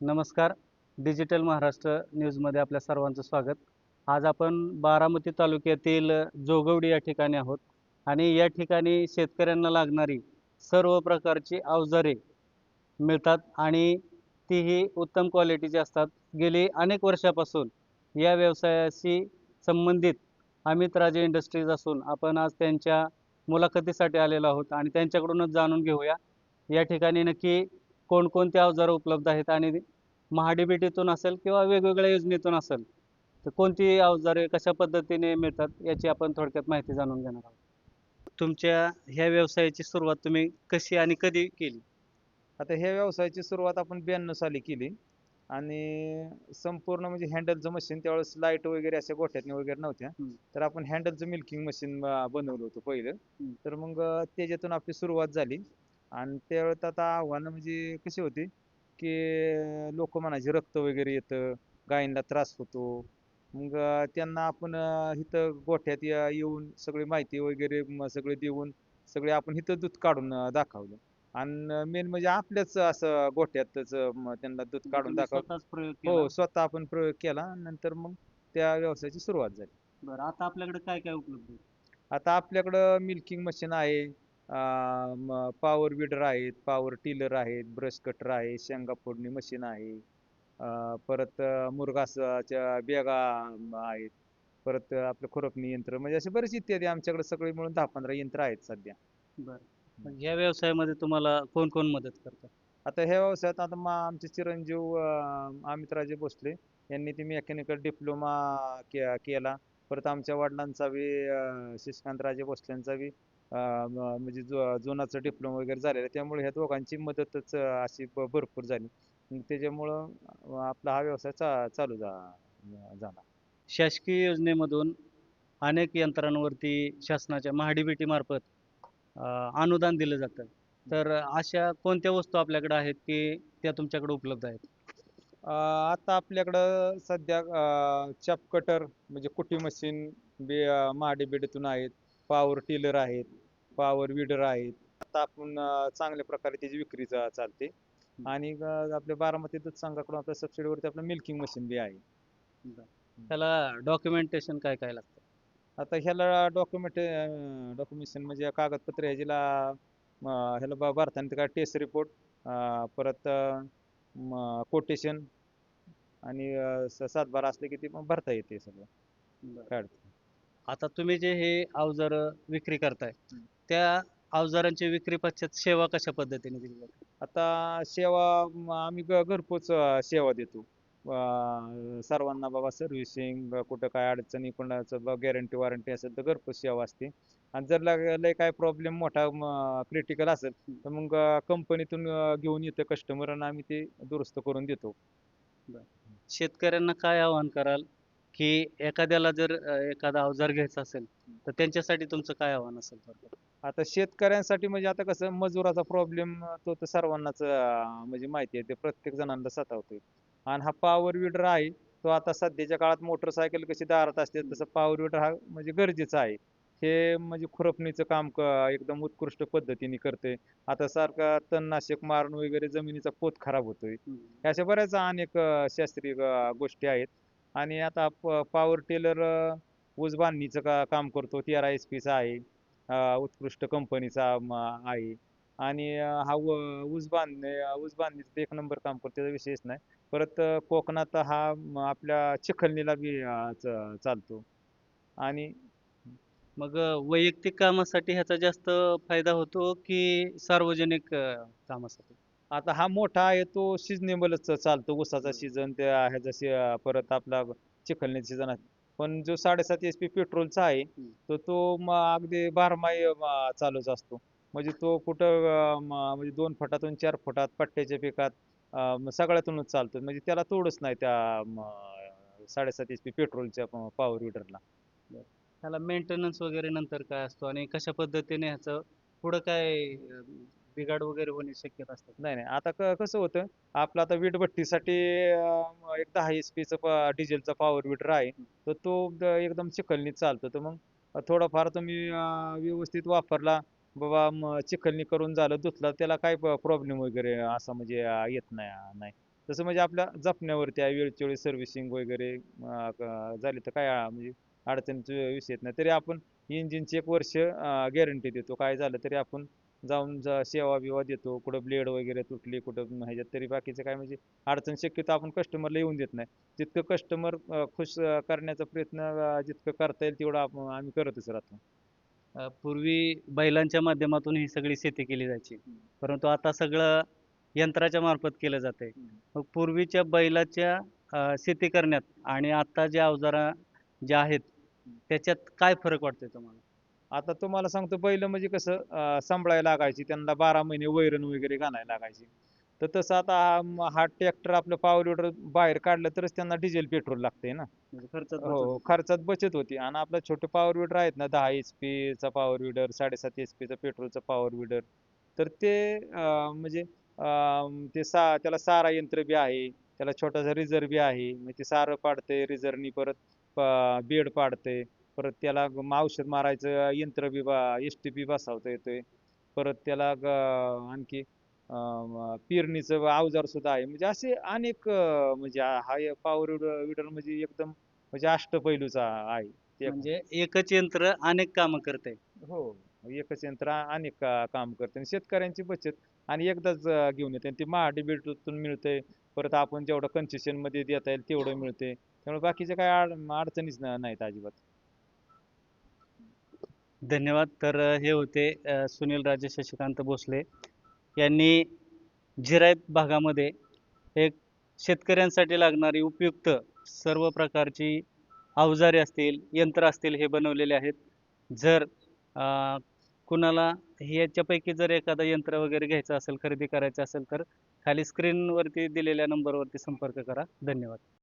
नमस्कार. डिजिटल महाराष्ट्र न्यूजमध्ये आपल्या सर्वांचं स्वागत. आज आपण बारामती तालुक्यातील जोगवडी या ठिकाणी आहोत आणि या ठिकाणी शेतकऱ्यांना लागणारी सर्व प्रकारची अवजारे मिळतात आणि तीही उत्तम क्वालिटीची असतात. गेली अनेक वर्षापासून या व्यवसायाशी संबंधित अमित राजे इंडस्ट्रीज असून आपण आज त्यांच्या मुलाखतीसाठी आलेलो आहोत आणि त्यांच्याकडूनच जाणून घेऊया. या ठिकाणी नक्की कोणकोणती अवजारं उपलब्ध आहेत आणि महाडीबीटीतून असेल किंवा वेगवेगळ्या योजनेतून असेल तर कोणती अवजारे कशा पद्धतीने मिळतात याची आपण थोडक्यात माहिती जाणून घेणार आहोत. तुमच्या ह्या व्यवसायाची सुरुवात तुम्ही कशी आणि कधी केली? आता ह्या व्यवसायाची सुरुवात आपण ब्याण्णव साली केली आणि संपूर्ण म्हणजे हँडलचं मशीन त्यावेळेस लाइट वगैरे अशा गोठ्यातनी वगैरे नव्हत्या. तर आपण हँडलचं मिल्किंग मशीन बनवलं होतं पहिलं. तर मग त्याच्यातून आपली सुरुवात झाली. आणि त्यावेळेस आता आव्हानं म्हणजे कशी होती की लोक म्हणायचे रक्त वगैरे येतं गायींना त्रास होतो. मग त्यांना आपण इथं गोठ्यात या- येऊन सगळी माहिती वगैरे म- सगळे देऊन सगळे आपण इथं दूध काढून दाखवलं. आणि मेन म्हणजे आपल्याच असं गोठ्यातच त्यांना दूध काढून तुम्ही दाखव स्वतःच प्रयोग हो स्वतः आपण प्रयोग केला नंतर मग त्या व्यवसायाची सुरुवात झाली. बरं आता आपल्याकडे काय काय उपलब्ध आहे? आता आपल्याकडं मिल्किंग मशीन आहे. पॉवर विडर आहेत पॉवर टिलर आहेत ब्रश कटर आहे शेंगा फोडणी मशीन आहे. परत मुरघासाच्या बॅगा आहेत. परत आपलं खुरपणी यंत्र म्हणजे असे बरेच इत्यादी आमच्याकडे सगळे मिळून दहा पंधरा यंत्र आहेत सध्या. बरं. ह्या व्यवसायामध्ये तुम्हाला कोण कोण मदत करतात? आता ह्या व्यवसायात आता मा आमचे चिरंजीव अमितराजे भोसले यांनी ती मेकॅनिकल डिप्लोमा के केला. परत आमच्या वडिलांचा बी शशिकांतराजे भोसलेंचा बी म्हणजे जो जुनाचा डिप्लोमा वगैरे झालेला आहे. त्यामुळे ह्या दोघांची मदतच अशी भरपूर झाली. त्याच्यामुळं आपला हा व्यवसाय चा चालू झा झाला. शासकीय योजनेमधून अनेक यंत्रांवरती शासनाच्या महाडीबीटी मार्फत अं, अनुदान दिलं जातं. तर अशा कोणत्या वस्तू आपल्याकडे आहेत की त्या तुमच्याकडे उपलब्ध आहेत? आता आपल्याकडं सध्या चप कटर म्हणजे कुटी मशीन बी अं, महाडीबीडीतून आहेत. पॉवर टिलर आहेत. पॉवर विडर आहेत. आता आपण चांगल्या प्रकारे त्याची विक्री चा- चालते. आणि आपल्या बारामती दूध संघाकडून आपल्या सबसिडीवरती आपलं मिल्किंग मशीन बी आहे. त्याला डॉक्युमेंटेशन काय काय लागतं? आता ह्याला डॉक्युमेंट डॉक्युमेंटेशन म्हणजे कागदपत्र ह्याला ह्याला ब- भरताना काय टेस्ट रिपोर्ट परत कोटेशन आणि अं, स- सातबार असले की ते मग भरता येते सगळं. आता तुम्ही जे हे अवजार विक्री करताय हम्म. त्या अवजारांची विक्री पश्चात सेवा कशा पद्धतीने दिली जाते? आता सेवा म, आम्ही घरपोच अं, सेवा देतो. अं, सर्वांना बाबा सर्व्हिसिंग कुठं काय अडचणी कोणाचं गॅरंटी वॉरंटी असेल तर घरपोच सेवा असते. आणि जर लग- लय काय प्रॉब्लेम मोठा क्रिटिकल असेल तर मग कंपनीतून घेऊन येतं कस्टमर आणि आम्ही ते दुरुस्त करून देतो. शेतकऱ्यांना काय आवाहन कराल की एखाद्याला जर अं, एखादा अवजार घ्यायचा असेल तर त्यांच्यासाठी तुमचं काय आव्हान असेल? थोडक्यात? आता शेतकऱ्यांसाठी म्हणजे आता कसं मजुराचा प्रॉब्लेम तो तर सर्वांनाच अं, म्हणजे माहिती आहे ते प्रत्येक जणांना सतावतोय. आणि हा पॉवर विडर आहे तो आता सध्याच्या काळात मोटरसायकल कशी दारात असते तसं पॉवर विडर हा म्हणजे गरजेचा आहे. हे म्हणजे खुरपणीचं काम क- एकदम उत्कृष्ट पद्धतीने करते आता सारखा तणनाशक मारून वगैरे जमिनीचा पोत खराब होतोय. ह्या अशा बऱ्याच अनेक अं, शास्त्रीय गोष्टी आहेत. आणि आता पॉवर टेलर ऊस बांधणीचं का काम करतो तेरा एच पीचा आहे. उत्कृष्ट कंपनीचा आहे. आणि हा व- ऊस बांधणे ऊस बांधणीचं एक नंबर काम करतो त्याचा विषयच नाही. परत कोकणात हा आपल्या चिखलणीला बी च- चालतो. आणि मग वैयक्तिक कामासाठी ह्याचा जास्त फायदा होतो की सार्वजनिक अं, कामासाठी? आता हा मोठा आहे तो सिजनेबलच चालतो. ऊसाचा सीझन त्या ह्याचा सी- परत आपला सीझन आहे. पण जो साडेसात एच पी पेट्रोलचा आहे. तर तो म अगदी बारमाही चालूच असतो. म्हणजे तो कुठं अं, म- म्हणजे दोन फुटातून चार फुटात पट्ट्याच्या पिकात अं, म सगळ्यातूनच चालतो म्हणजे त्याला तोडच नाही त्या म, साडेसात एच पी पेट्रोलच्या पॉवर विडरला ह्याला मेंटेनन्स वगैरे नंतर काय असतो आणि कशा पद्धतीने ह्याचं पुढं काय अं, बिघाड वगैरे होणे शक्यता असते नाही नाही. आता क- कसं होतं आपलं आता वीटभट्टीसाठी अं, एक दहा एच पीचं डिझेलचा पॉवर विडर आहे तर तो द- एकदम चिखलनीत चालतो. तर मग थोडाफार तुम्ही अं, व्यवस्थित वापरला बाबा म चिखलनी करून झालं धुतला त्याला काय प्रॉब्लेम वगैरे असा म्हणजे अं, येत नाही नाही. तसं म्हणजे आपल्या जपण्यावरती आहे वेळच्या वेळी सर्व्हिसिंग वगैरे अं, क- झाली तर काय अं, म्हणजे अडचणीचा विषय येत नाही. तरी आपण इंजिनची एक वर्ष गॅरंटी देतो. काय झालं तरी आपण जाऊन जा- सेवा बिवा देतो कुठं ब्लेड वगैरे तुटली कुठं ह्याच्यात तरी बाकीचं काय म्हणजे अडचण शक्यतो आपण कस्टमरला येऊन देत नाही. जितकं कस्टमर खुश करण्याचा प्रयत्न जितकं करता येईल तेवढं आपण आम्ही करतच राहतो. पूर्वी बैलांच्या माध्यमातून ही सगळी शेती केली जायची. परंतु आता सगळं यंत्राच्या मार्फत केलं जाते मग पूर्वीच्या बैलाच्या शेती करण्यात आणि आता जे अवजारा जे आहेत त्याच्यात काय फरक वाटतोय तुम्हाला? आता तुम्हाला सांगतो पहिलं म्हणजे कसं सांभाळायला लागायची त्यांना बारा महिने वैरण वगैरे घालायला लागायची. तर तसं आता हा हा ट्रॅक्टर आपलं पॉवर लोडर बाहेर काढलं तरच त्यांना डिझेल पेट्रोल लागतंय ना. म्हणजे खर्चात हो बचत. हो, होते. खर्चात बचत होती. आणि आपलं छोटे पॉवर विडर आहेत ना दहा एच चा पॉवर विडर साडेसात एच चा पेट्रोलचा पॉवर विडर तर ते अं, म्हणजे अं, ते सा त्याला सारा यंत्र बी आहे त्याला छोटासा रिझर बी आहे. मग ते सारं पाडते रिझरनी परत बेड पाडते परत त्याला औषध मारायचं यंत्र बी एस टी बी बसवता येतोय. परत त्याला आणखी पेरणीचं अवजार सुद्धा आहे. म्हणजे असे अनेक म्हणजे हा पॉवर विडर म्हणजे एकदम म्हणजे अष्टपैलूचा आहे. ते- म्हणजे एकच यंत्र अनेक कामं करते हो एकच यंत्र अनेक काम करते आणि शेतकऱ्यांची बचत आणि एकदाच घेऊन येते आणि ते महाडी बिल्डरतून मिळतंय. परत आपण जेवढं कन्सेशनमध्ये देता येईल तेवढं मिळते त्यामुळे बाकीच्या काय अड- अडचणीच नाहीत अजिबात. धन्यवाद. तर हे होते सुनील राजे शशिकांत भोसले यांनी जिरायत भागामध्ये एक शेतकऱ्यांसाठी लागणारी उपयुक्त सर्व प्रकारची अवजारे असतील यंत्र असतील हे बनवलेले आहेत. जर कुणाला ह्याच्यापैकी जर एखादं यंत्र वगैरे घ्यायचं असेल खरेदी करायचं असेल तर खाली स्क्रीनवरती दिलेल्या नंबरवरती संपर्क करा. धन्यवाद.